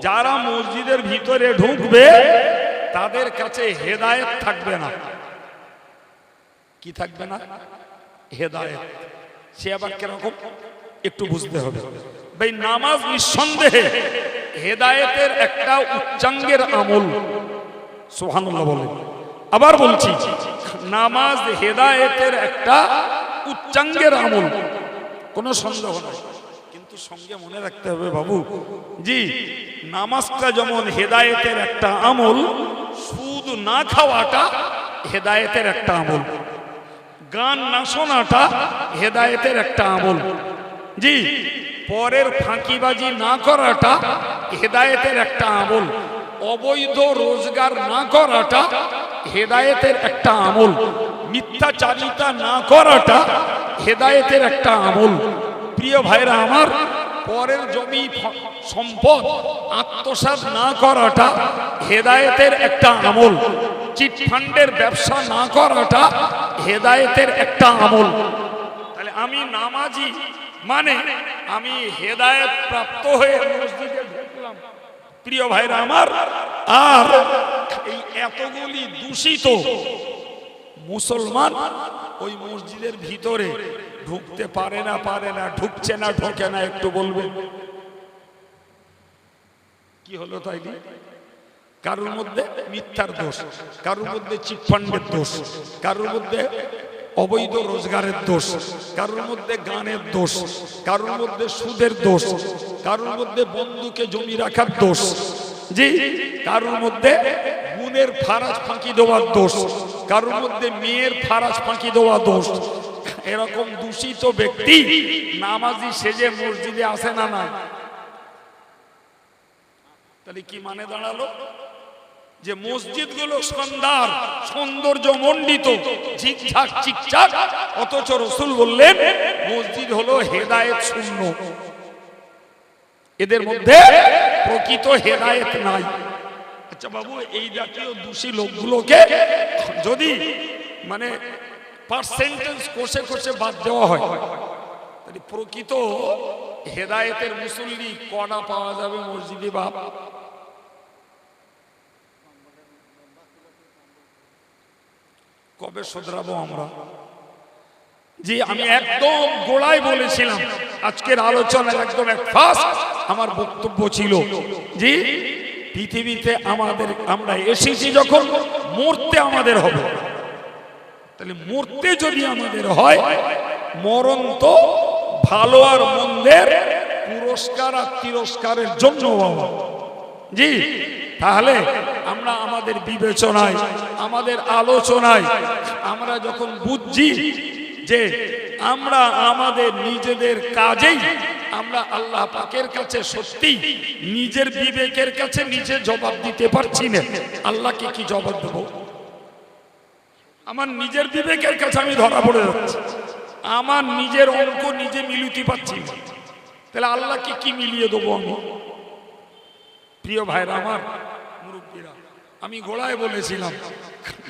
যারা মসজিদের ভিতরে ঢুকবে, তাদের কাছে হেদায়েত থাকবে না। কি থাকবে না? হেদায়েত। সে আবার কীরকম? একটু বুঝতে হবে। ভাই, নামাজ নিঃসন্দেহে হেদায়েতের একটা উচ্চাঙ্গের আমল। সোহানুল্লাহ বলেন। আবার বলছি, নামাজ হেদায়েতের একটা উচ্চাঙ্গের আমল। কোনো সন্দেহ নাই। কিন্তু সঙ্গে মনে রাখতে হবে বাবু। জি, নামাজটা যেমন হেদায়েতের একটা আমল, সুদ না খাওয়াটা হেদায়েতের একটা আমল। গান না শোনাটা হেদায়েতের একটা আমল। জি, পরের ফাঁকিবাজি না করাটা হেদায়েতের একটা আমল। অবৈধ রোজগার না করাটা হেদায়েতের একটা আমল। মিথ্যাচারিতা না করাটা হেদায়েতের একটা আমল। প্রিয় ভাইরা আমার, পরের জমি সম্পদ আত্মসাৎ না করাটা হেদায়েতের একটা আমল। চিট ফান্ডের ব্যবসা না করাটা হেদায়েতের একটা আমল। তাহলে আমি নামাজি মানে আমি হেদায়েত প্রাপ্ত হয়ে মসজিদে ঢুকলাম। প্রিয় ভাইরা আমার, আর এই এতগুলি দূষিত মুসলমান ওই মসজিদের ভিতরে ঢুকতে পারে না পারে না, ঢুকছে না, ঢোকে না, একটু বলবেন কি হলো তাইলে? কারোর মধ্যে মিথ্যার দোষ, কারোর মধ্যে চিটফান্ডের দোষ, কারোর মধ্যে অবৈধ রোজগারের দোষ, কারোর মধ্যে গানের দোষ, কারোর মধ্যে সুদের দোষ, কারোর মধ্যে বন্ধুকে জমি রাখার দোষ, জি, কারোর মধ্যে গুণের ফারাজ ফাঁকি দেওয়ার দোষ, কারোর মধ্যে মেয়ের ফারাজ ফাঁকি দেওয়া দোষ এরকম দূষিত ব্যক্তি নামাজি সেজে মসজিদে আসে না না? তাহলে কি মানে দাঁড়াল? যে মসজিদগুলো সন্ধ্যার সৌন্দর্য মণ্ডিত, ঝিকঝাক চিকচাক অথচ রসুল বললেন, মসজিদ হলো হেদায়েত শূন্য। এদের মধ্যে প্রকৃত হেদায়েত নাই। আচ্ছা বাবু, এই জাতীয় দোষী লোকগুলোকে যদি মানে পার্সেন্টেজ কষে কষে বাদ দেওয়া হয়। প্রকৃত হেদায়েতের মুসল্লি কটা পাওয়া যাবে মসজিদে বাপ কবে শোধরাবো আমরা? জি, আমি একদম গোড়ায় বলেছিলাম, আজকের আলোচনার একদম এক আমার বক্তব্য ছিল। জি, পৃথিবীতে আমাদের আমরা এসেছি যখন মরতে আমাদের হবে। তাহলে মরতে যদি আমাদের হয়, মরণ তো ভালো আর মন্দের পুরস্কার আর তিরস্কারের জন্য জি, তাহলে আমরা আমাদের বিবেচনায়, আমাদের আলোচনায়, আমরা যখন বুঝছি যে আমরা আমাদের নিজেদের কাজেই আমরা আল্লাহ পাকের কাছে সত্যি নিজের বিবেকের কাছে নিজে জবাব দিতে পারছি না। আল্লাহকে কি জবাব দেবো? আমার নিজের বিবেকের কাছে আমি ধরা পড়ে যাচ্ছি। আমার নিজের অঙ্ক নিজে মিলিতে পারছি না। তাহলে আল্লাহকে কি মিলিয়ে দেবো আমি? প্রিয় ভাইরা আমার, মুরব্বীরা, আমি গোড়ায় বলেছিলাম,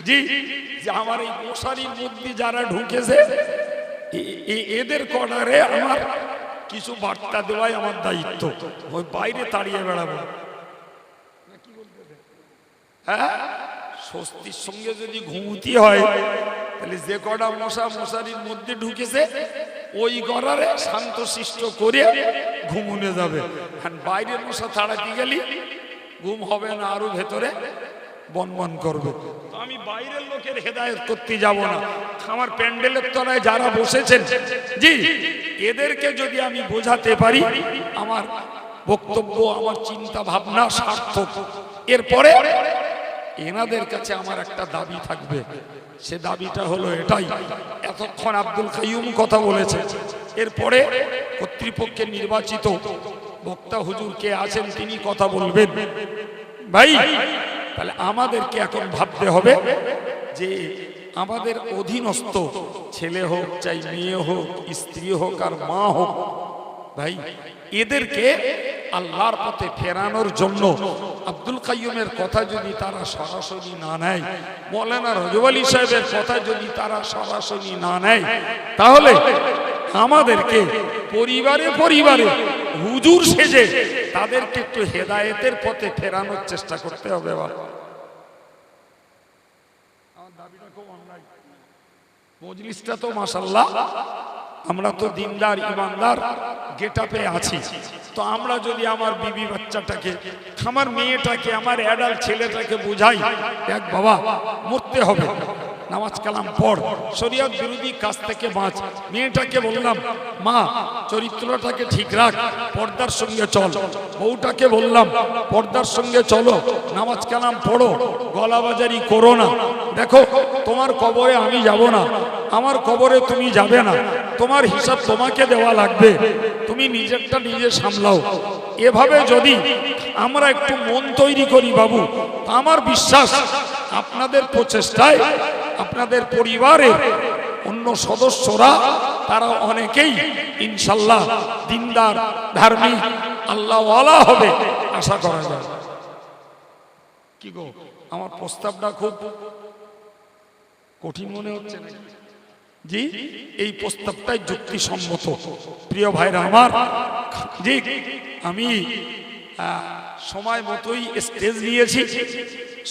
জি, যে আমার এই মশারির মধ্যে যারা ঢুকেছে এদের কর্নারে আমার কিছু বার্তা দেওয়াই আমার দায়িত্ব। ওই বাইরে তাড়িয়ে বেড়াবো। হ্যাঁ? স্বস্তির সঙ্গে যদি ঘুমতি হয় তাহলে যে কটা মশা মশারির মধ্যে ঢুকেছে ওই গড়ারে শান্তশিষ্ট করে ঘুমুনে যাবে। আর বাইরের মশা তাড়াতে গেলি ঘুম হবে না আরও ভেতরে বনবন করবে। আমি বাইরের লোকের হেদায়েত করতে যাব না। আমার প্যান্ডেলের তলায় যারা বসেছেন জি এদেরকে যদি আমি বোঝাতে পারি আমার বক্তব্য আমার চিন্তা ভাবনা সার্থক। এরপরে এনাদের কাছে আমার একটা দাবি থাকবে। সে দাবিটা হলো এটাই। এতক্ষণ আব্দুল কাইয়ুম কথা বলেছে। এরপরে কর্তৃপক্ষের নির্বাচিত বক্তা হুজুর কে আছেন তিনি কথা বলবেন। ভাই, তাহলে আমাদেরকে এখন ভাবতে হবে যে আমাদের অধীনস্থ ছেলে হোক চাই মেয়ে হোক, স্ত্রী হোক আর মা হোক, ভাই, এদেরকে আল্লাহর পথে ফেরানোর জন্য আব্দুল কাইয়ুমের কথা যদি তারা সরাসরি না নেয়, মৌলানা রজব আলী সাহেবের কথা যদি তারা সরাসরি না নেয়, তাহলে আমাদেরকে পরিবারে পরিবারে হুজুর সেজে তাদেরকে একটু হেদায়েতের পথে ফেরানোর চেষ্টা করতে হবে বাবা। মজলিসটা তো মাসাল্লাহ আমরা তো দিনদার, ইমানদার গেট আপে আছি। তো আমরা যদি আমার বিবি বাচ্চাটাকে, আমার মেয়েটাকে, আমার অ্যাডাল্ট ছেলেটাকে বুঝাই এক বাবা, মরতে হবে। নামাজ কালাম পড়। শরীয়ত বিরোধী কাজ থেকে বাঁচ। মেয়েটাকে বললাম, মা, চরিত্রটাকে ঠিক রাখ, পর্দার সঙ্গে চল। বউটাকে বললাম, পর্দার সঙ্গে চলো, নামাজ কালাম পড়ো, গলাবাজারি করো না। দেখো, তোমার কবরে আমি যাব না, আমার কবরে তুমি যাবে না, তোমার হিসাব তোমাকে দেওয়া লাগবে, তুমি নিজেরটা নিজে সামলাও। এভাবে যদি আমরা একটু মন তৈরি করি বাবু আমার বিশ্বাস আপনাদের প্রচেষ্টায়, আপনাদের পরিবারের অন্য সদস্যরা, তারা অনেকেই ইনশাল্লাহ দিনদার, ধার্মিক, আল্লাহওয়ালা হবে, আশা করা যায় কি গো, আমার প্রস্তাবটা খুব কঠিন মনে হচ্ছে? জি, এই প্রস্তাবটাই যুক্তিসম্মত প্রিয় ভাইরা আমার, জি, আমি সময় মতোই স্টেজ নিয়েছি।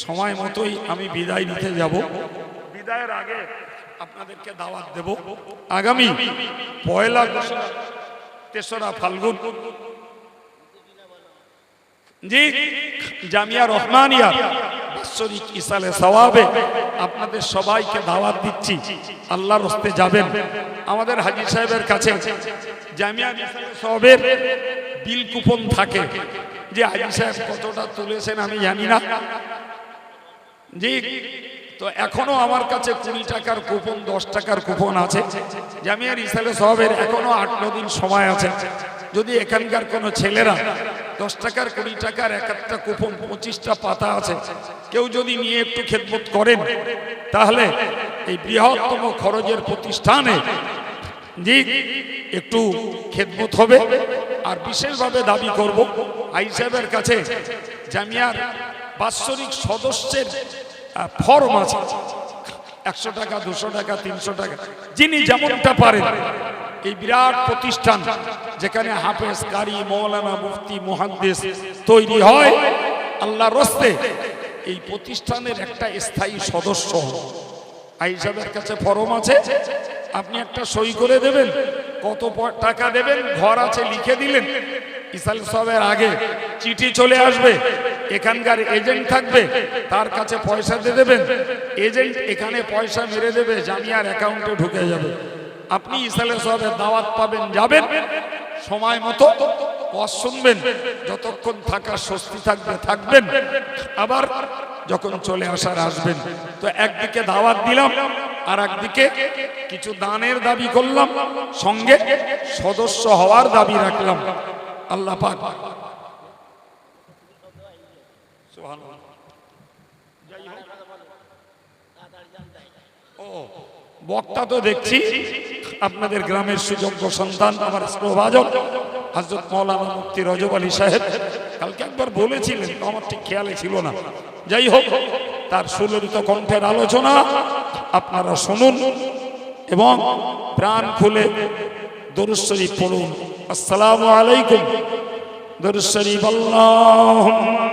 সময় মতোই আমি বিদায় নিতে যাব। বিদায়ের আগে আপনাদেরকে দাওয়াত দেব। আগামী পয়লা তেসরা ফাল্গুন। জি জামিয়া রহমানিয়া বাৎসরিক ইসালে সওয়াবে আপনাদের সবাইকে দাওয়াত দিচ্ছি। আল্লাহর হস্তে যাবেন। আমাদের হাজির সাহেবের কাছে জামিয়া সওয়াবের বিল কুপন থাকে। যে হাজি সাহেব কতটা তুলেছেন আমি জানি না। জি, তো এখনও আমার কাছে কুড়ি টাকার কুপন, দশ টাকার কুপন আছে। জামিয়ার ইসালে সবের এখনও আট দিন সময় আছে। যদি এখানকার কোনো ছেলেরা দশ টাকার, কুড়ি টাকার এক একটা কুপন, পঁচিশটা পাতা আছে, কেউ যদি নিয়ে একটু খেদমত করেন, তাহলে এই বৃহত্তম খরচের প্রতিষ্ঠানে, জি, একটু খেদমত হবে। বিশেষভাবে দাবি করব আই সাহেবের কাছে জামিয়ার বাৎসরিক সদস্যের ফর্ম আছে। একশো টাকা, দুশো টাকা, তিনশো টাকা। যিনি যেমনটা পারেন। এই বিরাট প্রতিষ্ঠান যেখানে হাফেজ, কারি, মৌলানা মুফতি, মুহাদ্দিস তৈরি হয় আল্লাহ রস্তে এই প্রতিষ্ঠানের একটা স্থায়ী সদস্য হন। আইসাবের কাছে ফরম আছে। আপনি একটা সই করে দেবেন। কত টাকা দেবেন? ঘর আছে, লিখে দিলেন। ইসাল সবের আগে চিঠি চলে আসবে। এখানকার এজেন্ট থাকবে, তার কাছে পয়সা দিয়ে দেবেন। এজেন্ট এখানে পয়সা মেরে দেবে, জামিয়ার অ্যাকাউন্টে ঢুকে যাবে। আপনি ইসালে সবের দাওয়াত পাবেন, যাবেন। সময় মতো শুনবেন। যতক্ষণ থাকার স্বস্তি থাকবে, থাকবেন। আবার যখন চলে আসার আসবেন। তো একদিকে দাওয়াত দিলাম আর একদিকে কিছু দানের দাবি করলাম, সঙ্গে সদস্য হওয়ার দাবি রাখলাম। আল্লাহ পাক। ও, বক্তা তো দেখছি, আপনাদের গ্রামের সুযোগ্য সন্তান, আমার প্রভাজক হজরত মৌলানা মুফতি রজব আলী সাহেব। কালকে একবার বলেছিলেন আমার ঠিক খেয়ালে ছিল না। যাই হোক, তার সুললিত কণ্ঠের আলোচনা আপনারা শুনুন এবং প্রাণ খুলে দরুশ্বরী পড়ুন। আসসালামু আলাইকুম। দরুশ্বরী আল্লাহুম্মা